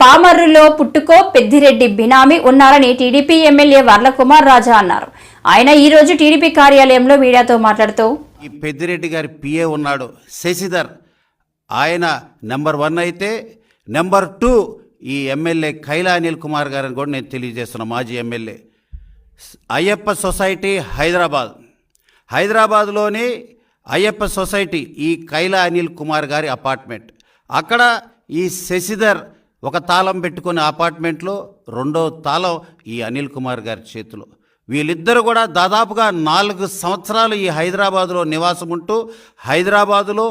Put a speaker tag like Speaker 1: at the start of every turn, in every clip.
Speaker 1: పామర్రులో పుట్టుకో పెద్దిరెడ్డి బినామీ ఉన్నారని TDP MLA Varla Kumar రాజా అన్నారు. ఆయన ఈ రోజు టీడీపీ కార్యాలయంలో మీడియాతో మాట్లాడుతూ
Speaker 2: ఈ పెద్దిరెడ్డి గారి పిఏ ఉన్నాడు శశిధర్ ఆయన నెంబర్ వన్ అయితే నెంబర్ టూ ఈ ఎమ్మెల్యే కైలా అనిల్ కుమార్ గారిని కూడా నేను తెలియజేస్తున్నా మాజీ ఎమ్మెల్యే. అయ్యప్ప సొసైటీ హైదరాబాద్. హైదరాబాద్లోని అయ్యప్ప సొసైటీ ఈ కైలా అనిల్ కుమార్ గారి అపార్ట్మెంట్. అక్కడ ఈ శశిధర్ ఒక తాళం పెట్టుకునే అపార్ట్మెంట్లో రెండో తాళం ఈ అనిల్ కుమార్ గారి చేతిలో. వీళ్ళిద్దరు కూడా దాదాపుగా నాలుగు సంవత్సరాలు ఈ హైదరాబాదులో నివాసం ఉంటూ హైదరాబాదులో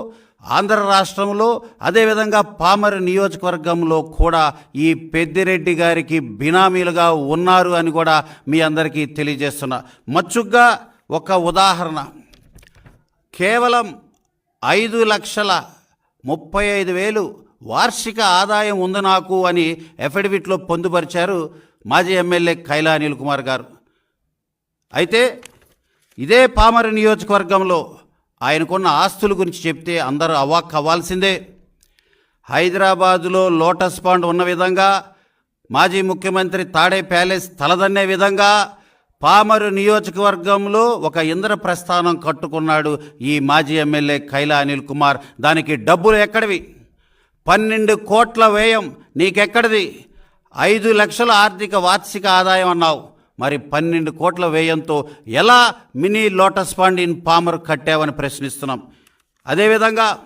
Speaker 2: ఆంధ్ర రాష్ట్రంలో అదేవిధంగా పామర్ నియోజకవర్గంలో కూడా ఈ పెద్దిరెడ్డి గారికి బినామీలుగా ఉన్నారు అని కూడా మీ అందరికీ తెలియజేస్తున్నా. మచ్చుగ్గా ఒక ఉదాహరణ. కేవలం ఐదు లక్షల ముప్పై ఐదు వేలు వార్షిక ఆదాయం ఉంది నాకు అని ఎఫిడవిట్లో పొందుపరిచారు మాజీ ఎమ్మెల్యే కైలా అనిల్ కుమార్ గారు. అయితే ఇదే పామర నియోజకవర్గంలో ఆయనకున్న ఆస్తుల గురించి చెప్తే అందరూ అవాక్ అవ్వాల్సిందే. హైదరాబాదులో లోటస్ పాండ్ ఉన్న విధంగా మాజీ ముఖ్యమంత్రి తాడే ప్యాలెస్ తలదన్నే విధంగా పామరు నియోజకవర్గంలో ఒక ఇంద్ర ప్రస్థానం కట్టుకున్నాడు ఈ మాజీ ఎమ్మెల్యే కైలా అనిల్ కుమార్. దానికి డబ్బులు ఎక్కడివి? పన్నెండు కోట్ల వ్యయం నీకెక్కడిది? ఐదు లక్షల ఆర్థిక వార్షిక ఆదాయం అన్నావు. మరి పన్నెండు కోట్ల వ్యయంతో ఎలా mini lotus pond in Pamarru కట్టావని ప్రశ్నిస్తున్నాం. అదేవిధంగా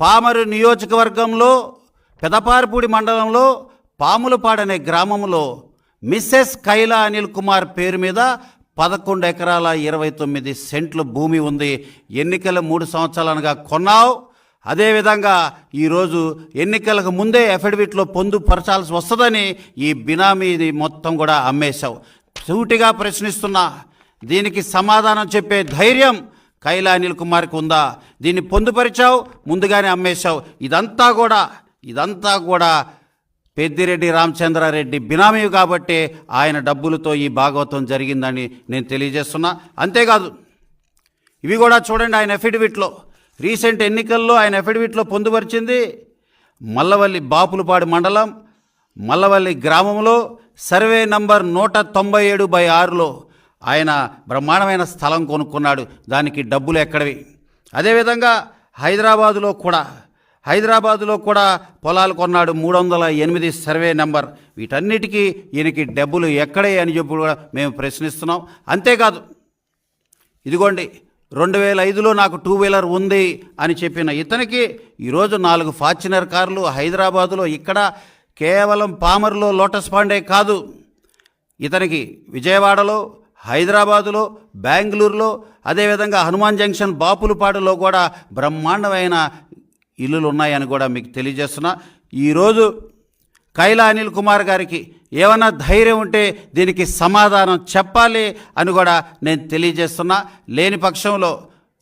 Speaker 2: పామరు నియోజకవర్గంలో పెదపారపూడి మండలంలో పాములపాడనే గ్రామంలో మిస్సెస్ కైలా అనిల్ కుమార్ పేరు మీద పదకొండు ఎకరాల ఇరవై తొమ్మిది సెంట్లు భూమి ఉంది. ఎన్నికల మూడు సంవత్సరాలుగా కొన్నావు. అదేవిధంగా ఈరోజు ఎన్నికలకు ముందే ఎఫిడవిట్లో పొందుపరచాల్సి వస్తుందని ఈ బినామీది మొత్తం కూడా అమ్మేశావు. సూటిగా ప్రశ్నిస్తున్నా దీనికి సమాధానం చెప్పే ధైర్యం కైలా అనిల్ కుమార్కి ఉందా? దీన్ని పొందుపరిచావు ముందుగానే అమ్మేశావు. ఇదంతా కూడా ఇదంతా కూడా పెద్దిరెడ్డి రామచంద్రారెడ్డి బినామీ కాబట్టి ఆయన డబ్బులతో ఈ భాగవతం జరిగిందని నేను తెలియజేస్తున్నా. అంతేకాదు ఇవి కూడా చూడండి ఆయన అఫిడవిట్లో రీసెంట్ ఎన్నికల్లో ఆయన అఫిడవిట్లో పొందుపరిచింది మల్లవల్లి బాపులపాడు మండలం మల్లవల్లి గ్రామంలో సర్వే నంబర్ నూట తొంభై ఏడు బై ఆరులో ఆయన బ్రహ్మాండమైన స్థలం కొనుక్కున్నాడు. దానికి డబ్బులు ఎక్కడవి? అదేవిధంగా హైదరాబాదులో కూడా హైదరాబాదులో కూడా పొలాలు కొన్నాడు మూడు వందల ఎనిమిది సర్వే నెంబర్. వీటన్నిటికీ ఈయనకి డబ్బులు ఎక్కడే అని చెప్పి కూడా మేము ప్రశ్నిస్తున్నాం. అంతేకాదు ఇదిగోండి రెండు వేల ఐదులో నాకు టూ వీలర్ ఉంది అని చెప్పిన ఇతనికి ఈరోజు నాలుగు ఫార్చునర్ కార్లు హైదరాబాదులో ఇక్కడ కేవలం పామర్లో లోటస్ పాండే కాదు. ఇతనికి విజయవాడలో హైదరాబాదులో బెంగళూరులో అదేవిధంగా హనుమాన్ జంక్షన్ బాపులపాడులో కూడా బ్రహ్మాండమైన ఇల్లులు ఉన్నాయని కూడా మీకు తెలియజేస్తున్నా. ఈరోజు కైలా అనిల్ కుమార్ గారికి ఏమైనా ధైర్యం ఉంటే దీనికి సమాధానం చెప్పాలి అని కూడా నేను తెలియజేస్తున్నా. లేని పక్షంలో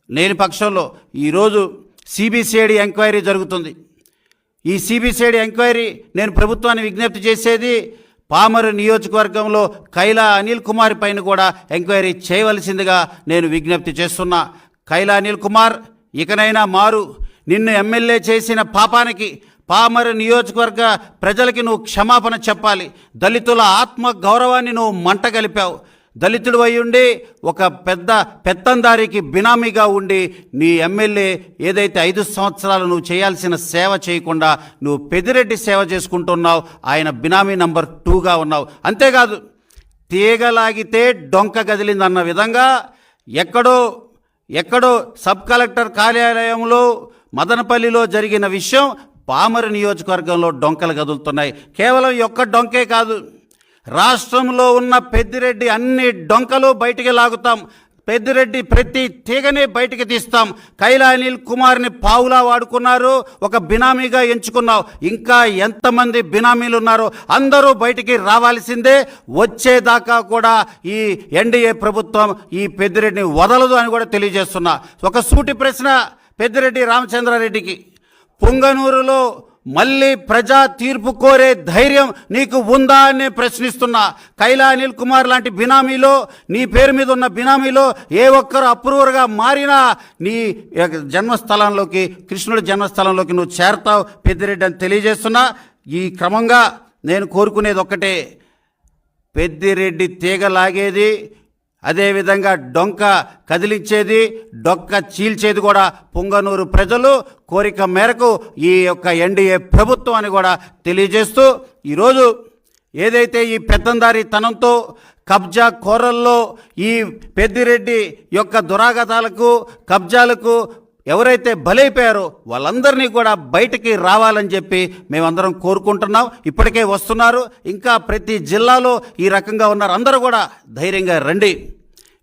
Speaker 2: లేని పక్షంలో ఈరోజు సిబిసిఐడి ఎంక్వైరీ జరుగుతుంది. ఈ సిబిసిఐడి ఎంక్వైరీ నేను ప్రభుత్వాన్ని విజ్ఞప్తి చేసేది పామరు నియోజకవర్గంలో కైలా అనిల్ కుమార్ పైన కూడా ఎంక్వైరీ చేయవలసిందిగా నేను విజ్ఞప్తి చేస్తున్నా. కైలా అనిల్ కుమార్ ఇకనైనా మారు నిన్ను ఎమ్మెల్యే చేసిన పాపానికి పామరు నియోజకవర్గ ప్రజలకి నువ్వు క్షమాపణ చెప్పాలి. దళితుల ఆత్మ గౌరవాన్ని నువ్వు మంట కలిపావు దళితుడు అయి ఉండి ఒక పెద్ద పెత్తందారికి బినామీగా ఉండి నీ ఎమ్మెల్యే ఏదైతే ఐదు సంవత్సరాలు నువ్వు చేయాల్సిన సేవ చేయకుండా నువ్వు పెదిరెడ్డి సేవ చేసుకుంటున్నావు ఆయన బినామీ నంబర్ టూగా ఉన్నావు. అంతేకాదు తీగలాగితే డొంక గదిలిందన్న విధంగా ఎక్కడో ఎక్కడో సబ్ కలెక్టర్ కార్యాలయంలో మదనపల్లిలో జరిగిన విషయం పామర నియోజకవర్గంలో డొంకలు కదులుతున్నాయి. కేవలం ఒక్క డొంకే కాదు. రాష్ట్రంలో ఉన్న పెద్దిరెడ్డి అన్ని డొంకలు బయటికి లాగుతాం. పెద్దిరెడ్డి ప్రతి తీగని బయటికి తీస్తాం. కైలా అనిల్ కుమార్ని పావులా వాడుకున్నారు. ఒక బినామీగా ఎంచుకున్నావు. ఇంకా ఎంతమంది బినామీలు ఉన్నారో అందరూ బయటికి రావాల్సిందే. వచ్చేదాకా కూడా ఈ ఎన్డీఏ ప్రభుత్వం ఈ పెద్దిరెడ్డిని వదలదు అని కూడా తెలియజేస్తున్నా. ఒక సూటి ప్రశ్న పెద్దిరెడ్డి రామచంద్రారెడ్డికి. పొంగనూరులో మళ్ళీ ప్రజా తీర్పు కోరే ధైర్యం నీకు ఉందా అని నేను ప్రశ్నిస్తున్నా. కైలా అనిల్ కుమార్ లాంటి బినామీలో నీ పేరు మీద ఉన్న బినామీలో ఏ ఒక్కరు అప్రూవర్గా మారినా నీ యొక్క జన్మస్థలంలోకి కృష్ణుడి జన్మస్థలంలోకి నువ్వు చేరతావు పెద్దిరెడ్డి అని తెలియజేస్తున్నా. ఈ క్రమంగా నేను కోరుకునేది ఒక్కటే. పెద్దిరెడ్డి తీగ లాగేది అదేవిధంగా డొంక కదిలించేది డొక్క చీల్చేది కూడా పొంగనూరు ప్రజలు కోరిక మేరకు ఈ యొక్క ఎన్డీఏ ప్రభుత్వం అని కూడా తెలియజేస్తూ ఈరోజు ఏదైతే ఈ పెత్తందారి తనంతో కబ్జా కోరల్లో ఈ పెద్దిరెడ్డి యొక్క దురాగతాలకు కబ్జాలకు ఎవరైతే బలైపోయారో వాళ్ళందరినీ కూడా బయటికి రావాలని చెప్పి మేమందరం కోరుకుంటున్నాం. ఇప్పటికే వస్తున్నారు. ఇంకా ప్రతి జిల్లాలో ఈ రకంగా ఉన్నారు. అందరూ కూడా ధైర్యంగా రండి.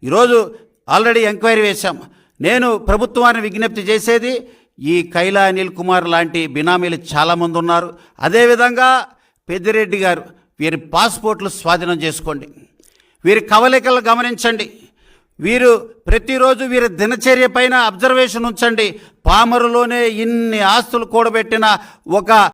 Speaker 2: ఈరోజు ఆల్రెడీ ఎంక్వైరీ వేశాం. నేను ప్రభుత్వాన్ని విజ్ఞప్తి చేసేది ఈ కైలా అనిల్ కుమార్ లాంటి బినామీలు చాలామంది ఉన్నారు. అదేవిధంగా పెద్దిరెడ్డి గారు వీరి పాస్పోర్ట్లు స్వాధీనం చేసుకోండి. వీరి కవలికలు గమనించండి. వీరు ప్రతిరోజు వీరి దినచర్య పైన అబ్జర్వేషన్ ఉంచండి. పామరులోనే ఇన్ని ఆస్తులు కూడబెట్టిన ఒక